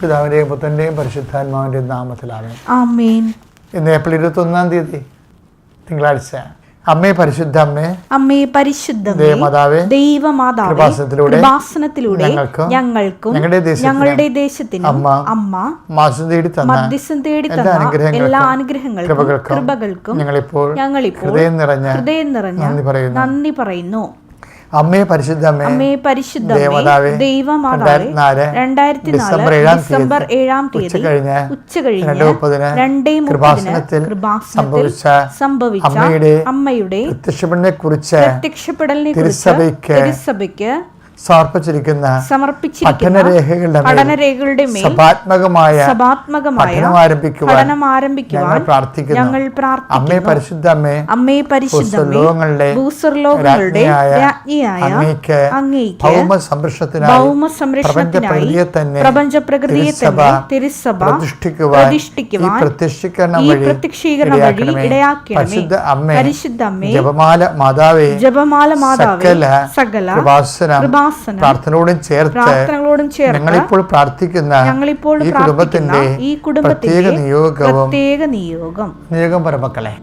പിതാവിന്റെയും പുത്രന്റെയും പരിശുദ്ധാത്മാവിന്റെയും നാമത്തിലാണ് ആമേൻ. ഇന്ന് ഏപ്രിൽ ഇരുപത്തൊന്നാം തീയതി തിങ്കളാഴ്ച. അമ്മേ പരിശുദ്ധ അമ്മേ അമ്മേ പരിശുദ്ധ ദേവമാതാവേ ദൈവമാതാവേ കൃപാസനത്തിലൂടെ ഞങ്ങൾക്കും ഞങ്ങളുടെ ദേശത്തിനും അമ്മ അമ്മ മാസം തേടി തന്ന മധ്യസ്ഥം തേടി തന്ന എല്ലാ അനുഗ്രഹങ്ങൾക്കും കൃപകൾക്കും ഞങ്ങളിപ്പോൾ ഞങ്ങളിപ്പോൾ ഹൃദയം നിറഞ്ഞ ഹൃദയം നിറഞ്ഞ നന്ദി പറയുന്നു. അമ്മേ പരിശുദ്ധ അമ്മേ അമ്മേ പരിശുദ്ധമേ ദേവമാതാവേ, ദൈവമാതാവേ രണ്ടായിരത്തി ഡിസംബർ ഏഴാം ഡിസംബർ തീയതി ഏഴാം തീയതി ഉച്ചകഴിഞ്ഞ് ഉച്ച കഴിഞ്ഞ രണ്ട് മുപ്പതിന് രണ്ടേ കൃപാസനത്തിൽ സംഭവിച്ച സംഭവിച്ച അമ്മയുടെ അമ്മയുടെ പ്രത്യക്ഷപ്പെടലിനെ കുറിച്ച് പ്രത്യക്ഷപ്പെടലിനെ തിരുസഭയ്ക്ക് സമർപ്പിച്ചിരിക്കുന്ന പഠനരേഖകളുടെ പഠനരേഖകളുടെ സഭാത്മകമായ സഭാത്മകമായ പഠനം ആരംഭിക്കുവാൻ പഠനം ഞങ്ങൾ പ്രാർത്ഥിക്കുന്നു. അമ്മേ പരിശുദ്ധ അമ്മേ അമ്മേ പരിശുദ്ധമേ ലോകങ്ങളുടെ ഭൂസ്വർലോകങ്ങളുടെ രാജ്ഞിയായ രാജ്ഞിയായ അങ്ങേക്ക് അങ്ങേക്ക് ഭൗമ സംരക്ഷണത്തിനായി ഭൗമ സംരക്ഷണത്തിനായി പ്രപഞ്ചപ്രകൃതിയെ തന്നെ പ്രപഞ്ച പ്രകൃതിയെ തന്നെ തിരുസഭ പ്രതിഷ്ഠിക്കുവാൻ പ്രതിഷ്ഠിക്കുവാൻ ഈ പ്രത്യക്ഷീകരണം ഈ വഴി പ്രത്യക്ഷീകരണം വഴി ഇടയാക്കണമേ. ഇടയാക്കണമേ. പരിശുദ്ധ അമ്മേ പരിശുദ്ധ അമ്മേ ജപമാല മാതാവേ ജപമാല മാതാവേ സകല സകല കൃപാസനം പ്രാർത്ഥനയോടും ചേർത്ത് പ്രാർത്ഥനകളോടും ചേർത്ത് ഞങ്ങളിപ്പോൾ പ്രാർത്ഥിക്കുന്ന ഞങ്ങളിപ്പോൾ ഈ കുടുംബത്തിന്റെ ഈ പ്രത്യേക നിയോഗം നിയോഗവും പ്രത്യേക നിയോഗം. നിയോഗം പരമക്കളെ.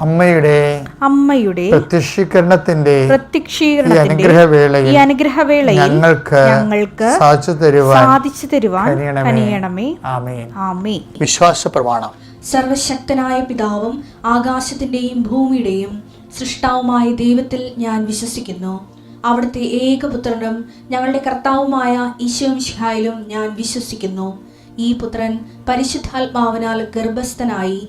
അമ്മയുടെ അമ്മയുടെ പ്രത്യക്ഷീകരണത്തിന്റെ അനുഗ്രഹവേളയിൽ ഈ അനുഗ്രഹവേളയിൽ ഞങ്ങൾക്ക് ഞങ്ങൾക്ക് സാധിച്ചു തരുവാൻ സാധിച്ചു തരുവാൻ കനിയണമേ. ആമേൻ. ആമേൻ. ആമേ വിശ്വാസ പ്രമാണം. സർവശക്തനായ പിതാവും ആകാശത്തിന്റെയും ഭൂമിയുടെയും സൃഷ്ടാവുമായ ദൈവത്തിൽ ഞാൻ വിശ്വസിക്കുന്നു. അവിടുത്തെ ഏകപുത്രനും ഞങ്ങളുടെ കർത്താവുമായ ഈശോമിഷിഹായിലും ഞാൻ വിശ്വസിക്കുന്നു. ഈ പുത്രൻ പരിശുദ്ധാത്മാവിനാൽ ഗർഭസ്ഥനായി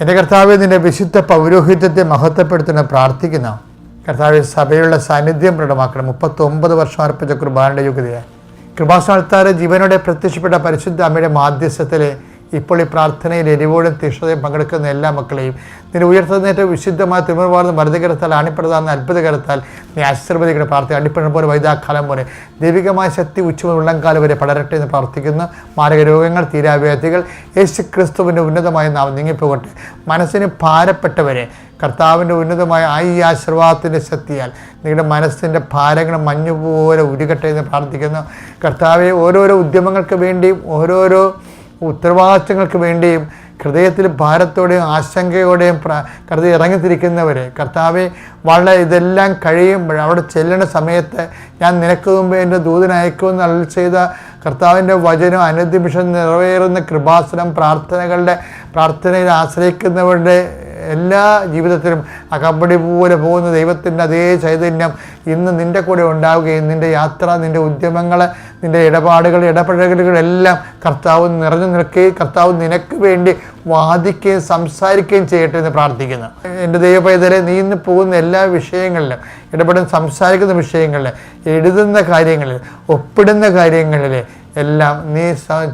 എന്റെ കർത്താവെ നിന്റെ വിശുദ്ധ പൗരോഹിത്യത്തെ മഹത്വപ്പെടുത്തുന്ന പ്രാർത്ഥിക്കുന്ന കർത്താവെ സഭയുള്ള സാന്നിധ്യം പ്രകടമാക്കണം. മുപ്പത്തൊമ്പത് വർഷം അർപ്പിച്ച കുർബാനയുടെ യോഗ്യതയായി കൃപാസ്ഥാനത്താറ് ജീവനോടെ പ്രത്യക്ഷപ്പെട്ട പരിശുദ്ധ അമ്മയുടെ മാധ്യസ്ഥത്തിലെ ഇപ്പോൾ ഈ പ്രാർത്ഥനയിൽ എരിവോടും തീഷ്ണതയും പങ്കെടുക്കുന്ന എല്ലാ മക്കളെയും. നിന്റെ ഉയർത്തുന്നേറ്റ വിശുദ്ധമായ തിരുമർവാർന്ന മരുതകരത്താൽ അത്ഭുത അത്ഭുതകരത്താൽ നീ ആശീർവദിക്കുന്ന പ്രാർത്ഥന അടിപ്പെടുന്ന പോലെ വൈദാക്കാലം പോലെ. ദൈവികമായ ശക്തി ഉച്ച ഉള്ളംകാലം വരെ പടരട്ടെ എന്ന് പ്രാർത്ഥിക്കുന്നു. മാരക രോഗങ്ങൾ തീരാവ്യാധികൾ യേശു ക്രിസ്തുവിന്റെ ഉന്നതമായ നാം നീങ്ങിപ്പോകട്ടെ. മനസ്സിന് ഭാരപ്പെട്ടവരെ കർത്താവിന്റെ ഉന്നതമായ ആ ഈ ആശീർവാദത്തിന്റെ ശക്തിയാൽ നിങ്ങളുടെ മനസ്സിന്റെ ഭാരങ്ങൾ മഞ്ഞുപോലെ ഉരുകട്ടെ എന്ന് പ്രാർത്ഥിക്കുന്നു. കർത്താവെ ഓരോരോ ഉദ്യമങ്ങൾക്ക് വേണ്ടിയും ഓരോരോ ഉത്തരവാദിത്തങ്ങൾക്ക് വേണ്ടിയും ഹൃദയത്തിൽ ഭാരത്തോടെയും ആശങ്കയോടെയും കരുതി ഇറങ്ങിത്തിരിക്കുന്നവരെ. കർത്താവെ വളരെ ഇതെല്ലാം കഴിയുമ്പോൾ അവിടെ ചെല്ലുന്ന സമയത്ത് ഞാൻ നിനക്ക് മുമ്പ് എന്റെ ദൂതനയക്കുമെന്ന് അരുൾ ചെയ്ത കർത്താവിന്റെ വചനം അനുദിമിഷം നിറവേറുന്ന കൃപാസനം പ്രാർത്ഥനകളുടെ പ്രാർത്ഥനയിൽ ആശ്രയിക്കുന്നവരുടെ എല്ലാ ജീവിതത്തിലും ആ കബഡി പോലെ പോകുന്ന ദൈവത്തിന്റെ അതേ ചൈതന്യം ഇന്ന് നിന്റെ കൂടെ ഉണ്ടാവുകയും നിന്റെ യാത്ര നിന്റെ ഉദ്യമങ്ങൾ നിന്റെ ഇടപാടുകൾ ഇടപഴകലുകളെല്ലാം കർത്താവ് നിറഞ്ഞു നിൽക്കുകയും കർത്താവ് നിനക്ക് വേണ്ടി വാദിക്കുകയും സംസാരിക്കുകയും ചെയ്യട്ടെ എന്ന് പ്രാർത്ഥിക്കുന്നു. എന്റെ ദൈവപൈതലെ നീ ഇന്ന് പോകുന്ന എല്ലാ വിഷയങ്ങളിലും ഇടപെടുന്ന സംസാരിക്കുന്ന വിഷയങ്ങളിൽ എഴുതുന്ന കാര്യങ്ങളിൽ ഒപ്പിടുന്ന കാര്യങ്ങളിൽ എല്ലാം നീ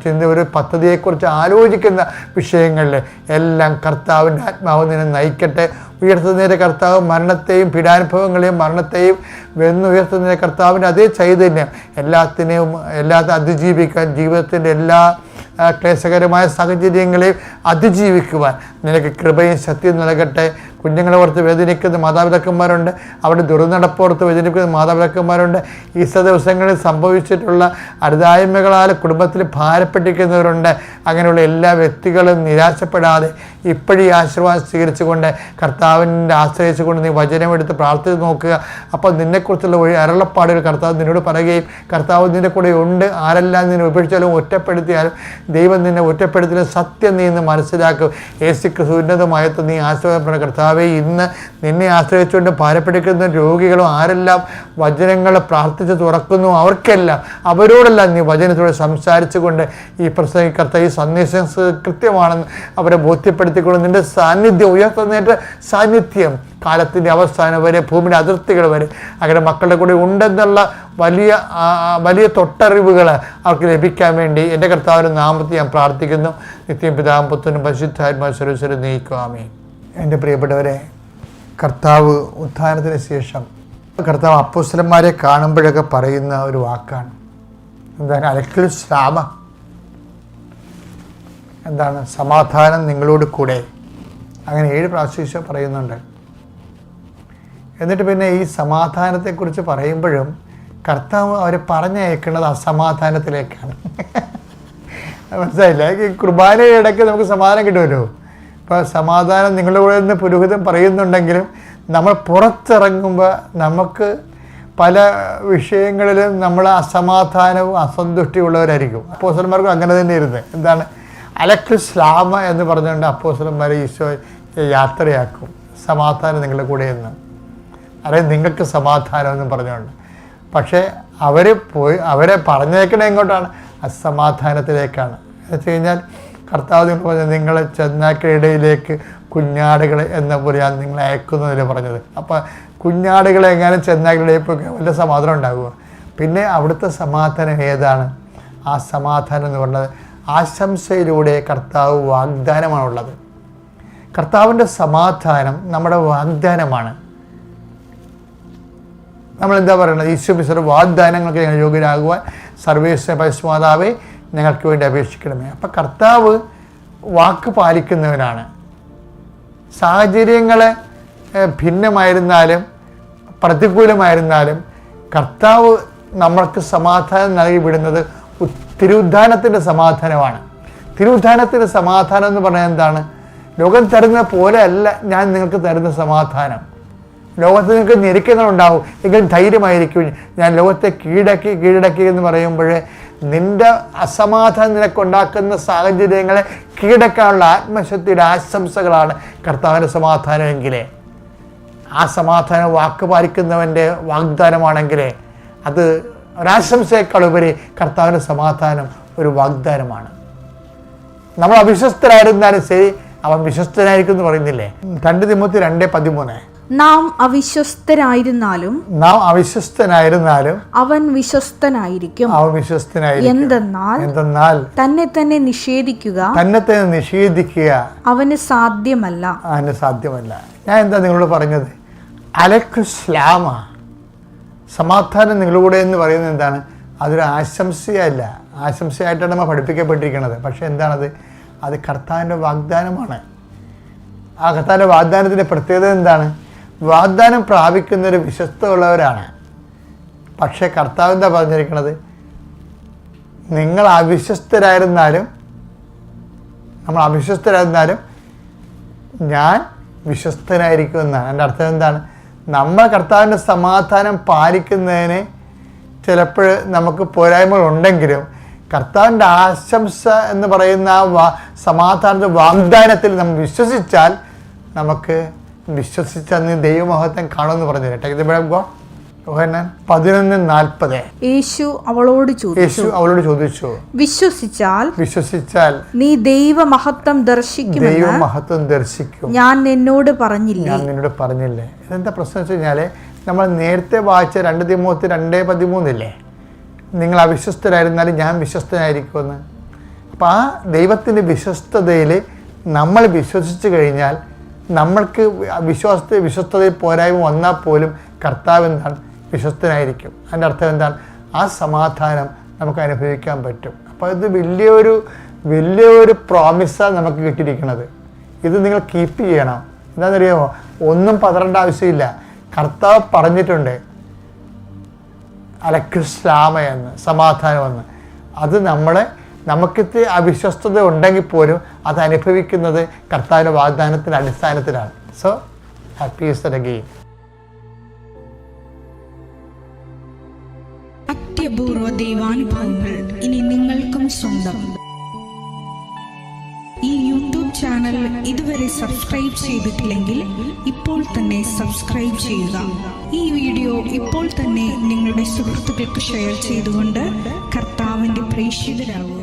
ചിന്ത ഒരു പദ്ധതിയെക്കുറിച്ച് ആലോചിക്കുന്ന വിഷയങ്ങളിൽ എല്ലാം കർത്താവിന്റെ ആത്മാവ് നിന്നെ നയിക്കട്ടെ. ഉയർത്തുന്നതിന്റെ കർത്താവ് മരണത്തെയും പീഡാനുഭവങ്ങളെയും മരണത്തെയും വെന്നുയർത്തുന്നതിന്റെ കർത്താവിന്റെ അതേ ചൈതന്യം എല്ലാത്തിനെയും എല്ലാത്തും അതിജീവിക്കാൻ ജീവിതത്തിന്റെ എല്ലാ ക്ലേശകരമായ സാഹചര്യങ്ങളെയും അതിജീവിക്കുവാൻ നിനക്ക് കൃപയും ശക്തിയും നൽകട്ടെ. കുഞ്ഞുങ്ങളെ ഓർത്ത് വേദനിക്കുന്ന മാതാപിതാക്കന്മാരുണ്ട്. അവിടെ ദുർനടപ്പോർത്ത് വേദനിക്കുന്ന മാതാപിതാക്കന്മാരുണ്ട്. ഈ സ ദിവസങ്ങളിൽ സംഭവിച്ചിട്ടുള്ള അരുതായ്മകളാൽ കുടുംബത്തിൽ ഭാരപ്പെട്ടിരിക്കുന്നവരുണ്ട്. അങ്ങനെയുള്ള എല്ലാ വ്യക്തികളും നിരാശപ്പെടാതെ ഇപ്പോഴീ ആശീർവാദം സ്വീകരിച്ചുകൊണ്ട് കർത്താവിന്റെ ആശ്രയിച്ചുകൊണ്ട് നീ വചനമെടുത്ത് പ്രാർത്ഥിച്ച് നോക്കുക. അപ്പോൾ നിന്നെക്കുറിച്ചുള്ള ഒരു അരളപ്പാടുകൾ കർത്താവ് നിന്നോട് പറയുകയും കർത്താവ് നിന്റെ കൂടെ ഉണ്ട്. ആരെല്ലാം നിന്നെ ഉപേക്ഷിച്ചാലും ഒറ്റപ്പെടുത്തിയാലും ദൈവം നിന്നെ ഒറ്റപ്പെടുത്തിയാലും സത്യം നീ ഇന്ന് മനസ്സിലാക്കും. യേശു ക്രിസ്തു ഉന്നതമായത്ത് നീ ആശ്രയപ്പെടുന്ന കർത്താവെ. ഇന്ന് നിന്നെ ആശ്രയിച്ചുകൊണ്ട് ഭാരപ്പെടുക്കുന്ന രോഗികളും ആരെല്ലാം വചനങ്ങൾ പ്രാർത്ഥിച്ച് തുറക്കുന്നു അവർക്കെല്ലാം അവരോടെല്ലാം നീ വചനത്തോടെ സംസാരിച്ചുകൊണ്ട് ഈ പ്രസംഗ കർത്താവ് ഈ സന്ദേശം കൃത്യമാണെന്ന് അവരെ ബോധ്യപ്പെടുത്തിക്കൊണ്ട് നിന്റെ സാന്നിധ്യം ഉയർത്തുന്നതിന്റെ സാന്നിധ്യം കാലത്തിന്റെ അവസാനം വരെ ഭൂമിയുടെ അതിർത്തികൾ വരെ അങ്ങനെ മക്കളുടെ കൂടെ ഉണ്ടെന്നുള്ള വലിയ വലിയ തൊട്ടറിവുകൾ അവർക്ക് ലഭിക്കാൻ വേണ്ടി എന്റെ കർത്താവിന്റെ നാമത്തിൽ ഞാൻ പ്രാർത്ഥിക്കുന്നു. നിത്യം പിതാവും പശുദ്ധാത്മാ സ്വരൂസ്വരം നീക്കുവാമേ എന്റെ പ്രിയപ്പെട്ടവരെ കർത്താവ് ഉത്ഥാനത്തിന് ശേഷം കർത്താവ് അപ്പോസ്തലന്മാരെ കാണുമ്പോഴൊക്കെ പറയുന്ന ഒരു വാക്കാണ്. എന്താണ്? അലക്കിൽ ശ്രാമ എന്താണ്? സമാധാനം നിങ്ങളോട് കൂടെ. അങ്ങനെ ഏഴ് പ്രാവശ്യം പറയുന്നുണ്ട്. എന്നിട്ട് പിന്നെ ഈ സമാധാനത്തെക്കുറിച്ച് പറയുമ്പോഴും കർത്താവ് അവരെ പറഞ്ഞയക്കുന്നത് അസമാധാനത്തിലേക്കാണ്. മനസ്സിലായില്ല? ഈ കുർബാനയുടെ ഇടയ്ക്ക് നമുക്ക് സമാധാനം കിട്ടുമല്ലോ. ഇപ്പോൾ സമാധാനം നിങ്ങളുടെ കൂടെ നിന്ന് പുരോഹിതം പറയുന്നുണ്ടെങ്കിലും നമ്മൾ പുറത്തിറങ്ങുമ്പോൾ നമുക്ക് പല വിഷയങ്ങളിലും നമ്മൾ അസമാധാനവും അസന്തുഷ്ടിയുള്ളവരായിരിക്കും. അപ്പോസലന്മാർക്കും അങ്ങനെ തന്നെ ഇരുന്ന് എന്താണ്? അലക്ക് സ്ലാമ എന്ന് പറഞ്ഞുകൊണ്ട് അപ്പോസലന്മാരെ ഈശോ യാത്രയാക്കും. സമാധാനം നിങ്ങളുടെ കൂടെ എന്ന് അതായത് നിങ്ങൾക്ക് സമാധാനം എന്ന് പറഞ്ഞുകൊണ്ട്. പക്ഷേ അവർ പോയി അവരെ പറഞ്ഞേക്കണേങ്ങോട്ടാണ് അസമാധാനത്തിലേക്കാണ്. എന്ന് വെച്ച് കഴിഞ്ഞാൽ കർത്താവ് പറഞ്ഞത് നിങ്ങളെ ചെന്നാക്കയിടയിലേക്ക് കുഞ്ഞാടുകൾ എന്ന പോലെയാണ് നിങ്ങളെ അയക്കുന്നതിൽ പറഞ്ഞത്. അപ്പം കുഞ്ഞാടുകളെ എങ്ങനെ ചെന്നാക്കയിടയിൽ പോയി വല്ല സമാധാനം ഉണ്ടാകുക പിന്നെ അവിടുത്തെ സമാധാനം ഏതാണ്? ആ സമാധാനം എന്ന് പറഞ്ഞത് ആശംസയിലൂടെ കർത്താവ് വാഗ്ദാനമാണുള്ളത്. കർത്താവിന്റെ സമാധാനം നമ്മുടെ വാഗ്ദാനമാണ്. നമ്മൾ എന്താ പറയുന്നത്? ഈശോ മിശ്ര വാഗ്ദാനങ്ങൾക്ക് ഞങ്ങൾ യോഗ്യരാകുവാൻ സർവേശ്വര പരിസ്മാതാവെ ഞങ്ങൾക്ക് വേണ്ടി അപേക്ഷിക്കണമേ. അപ്പം കർത്താവ് വാക്ക് പാലിക്കുന്നവനാണ്. സാഹചര്യങ്ങൾ ഭിന്നമായിരുന്നാലും പ്രതികൂലമായിരുന്നാലും കർത്താവ് നമ്മൾക്ക് സമാധാനം നൽകി വിടുന്നത് തിരുദ്ധാനത്തിന്റെ സമാധാനമാണ്. തിരുദ്ധാനത്തിന്റെ സമാധാനം എന്ന് പറഞ്ഞാൽ എന്താണ്? ലോകം തരുന്ന പോലെ അല്ല ഞാൻ നിങ്ങൾക്ക് തരുന്ന സമാധാനം. ലോകത്ത് നിങ്ങൾക്ക് ഞെരുക്കങ്ങളുണ്ടാവും. എങ്കിലും ധൈര്യമായിരിക്കും. ഞാൻ ലോകത്തെ കീഴടക്കി കീഴടക്കി എന്ന് പറയുമ്പോൾ നിന്റെ അസമാധാനം നിനക്കുണ്ടാക്കുന്ന സാഹചര്യങ്ങളെ കീഴടക്കാനുള്ള ആത്മശക്തിയുടെ ആശംസകളാണ് കർത്താവിന്റെ സമാധാനമെങ്കിലേ. ആ സമാധാനം വാക്ക് പാലിക്കുന്നവന്റെ വാഗ്ദാനമാണെങ്കിൽ അത് ഒരാശംസയേക്കാൾ ഉപരി കർത്താവിന്റെ സമാധാനം ഒരു വാഗ്ദാനമാണ്. നമ്മൾ അവിശ്വസ്തരായിരുന്നാലും ശരി അവൻ വിശ്വസ്തനായിരിക്കും എന്ന് പറയുന്നില്ലേ? രണ്ട് തിമ്മത്തി രണ്ട് പതിമൂന്ന്. നാം അവിശ്വസ്തരായിരുന്നാലും നാം അവിശ്വസ്തനായിരുന്നാലും അവൻ വിശ്വസ്തനായിരിക്കും. അവൻ വിശ്വസ്തനായിരിക്കും. എന്തെന്നാൽ എന്തെന്നാൽ തന്നെ തന്നെ നിഷേധിക്കുക തന്നെ തന്നെ നിഷേധിക്കുക അവന് സാധ്യമല്ല. അവന് സാധ്യമല്ല. ഞാൻ എന്താ നിങ്ങളോട് പറഞ്ഞത്? അലക്കു സമാധാനം നിങ്ങളുടെ എന്ന് പറയുന്നത് എന്താണ്? അതൊരു ആശംസയല്ല. ആശംസയായിട്ടാണ് നമ്മൾ പഠിപ്പിക്കപ്പെട്ടിരിക്കുന്നത്. പക്ഷെ എന്താണത്? അത് കർത്താവിന്റെ വാഗ്ദാനമാണ്. ആ കർത്താവിന്റെ വാഗ്ദാനത്തിന്റെ പ്രത്യേകത എന്താണ്? വാഗ്ദാനം പ്രാപിക്കുന്നവർ വിശ്വസ്തമുള്ളവരാണ് പക്ഷേ കർത്താവ് എന്താ പറഞ്ഞിരിക്കുന്നത് നിങ്ങൾ അവിശ്വസ്തരായിരുന്നാലും നമ്മൾ അവിശ്വസ്തരായിരുന്നാലും ഞാൻ വിശ്വസ്തനായിരിക്കും എന്നാണ്. എന്റെ അർത്ഥം എന്താണ്? നമ്മൾ കർത്താവിന്റെ സമാധാനം പാലിക്കുന്നതിന് ചിലപ്പോൾ നമുക്ക് പോരായ്മകൾ ഉണ്ടെങ്കിലും കർത്താവിന്റെ ആശംസ എന്ന് പറയുന്ന സമാധാനത്തെ വാഗ്ദാനത്തിൽ നമ്മൾ വിശ്വസിച്ചാൽ നമുക്ക് വിശ്വസിച്ച നീ ദൈവമഹത്വം കാണുമെന്ന് പറഞ്ഞു തരട്ടെ യോഹന്നാൻ പതിനൊന്ന് നാൽപ്പത്. യേശു അവളോട് ചോദിച്ചു. യേശു അവളോട് ചോദിച്ചു. വിശ്വസിച്ചാൽ വിശ്വസിച്ചാൽ നീ ദൈവമഹത്വം ദർശിക്കും ദൈവമഹത്വം ദർശിക്കും. ഞാൻ നിന്നോട് പറഞ്ഞില്ലേ? ഞാൻ നിന്നോട് പറഞ്ഞില്ലേ? ഇതെന്താ പ്രശ്നം വെച്ച് കഴിഞ്ഞാൽ നമ്മൾ നേരത്തെ വായിച്ച രണ്ട് ദിമൂത്തി രണ്ടേ പതിമൂന്നില്ലേ? നിങ്ങൾ അവിശ്വസ്തരായിരുന്നാലും ഞാൻ വിശ്വസ്തനായിരിക്കുമെന്ന്. അപ്പോൾ ആ ദൈവത്തിന്റെ വിശ്വസ്തതയിൽ നമ്മൾ വിശ്വസിച്ചു കഴിഞ്ഞാൽ നമ്മൾക്ക് വിശ്വാസത്തെ വിശ്വസ്തതയിൽ പോരായ്മ വന്നാൽ പോലും കർത്താവ് എന്താണ്? വിശ്വസ്തനായിരിക്കും. അതിന്റെ അർത്ഥം എന്താണ്? ആ സമാധാനം നമുക്ക് അനുഭവിക്കാൻ പറ്റും. അപ്പോൾ ഇത് വലിയൊരു വലിയൊരു പ്രോമിസാണ് നമുക്ക് കിട്ടിയിരിക്കുന്നത് ഇത് നിങ്ങൾ കീപ്പ് ചെയ്യണം. എന്താണെന്നറിയാമോ? ഒന്നും പതറേണ്ട ആവശ്യമില്ല. കർത്താവ് പറഞ്ഞിട്ടുണ്ട്. അലക്കുസ്ലാമ എന്ന് സമാധാനമെന്ന്. അത് നമ്മളെ നമുക്കിത് അവിശ്വസ്തത ഉണ്ടെങ്കിൽ പോലും അത് അനുഭവിക്കുന്നത് കർത്താവിന്റെ വാഗ്ദാനത്തിന്റെ അടിസ്ഥാനത്തിലാണ്. So happy is the game അത്യപൂർവ ദൈവാനുഭവങ്ങൾ ഇനി നിങ്ങൾക്കും സ്വന്തം. ഈ യൂട്യൂബ് ചാനൽ ഇതുവരെ സബ്സ്ക്രൈബ് ചെയ്തിട്ടില്ലെങ്കിൽ ഇപ്പോൾ തന്നെ സബ്സ്ക്രൈബ് ചെയ്യുക. ഈ വീഡിയോ ഇപ്പോൾ തന്നെ നിങ്ങളുടെ സുഹൃത്തുക്കൾക്ക് ഷെയർ ചെയ്തുകൊണ്ട് കർത്താവിന്റെ പ്രേക്ഷിതരാകുക.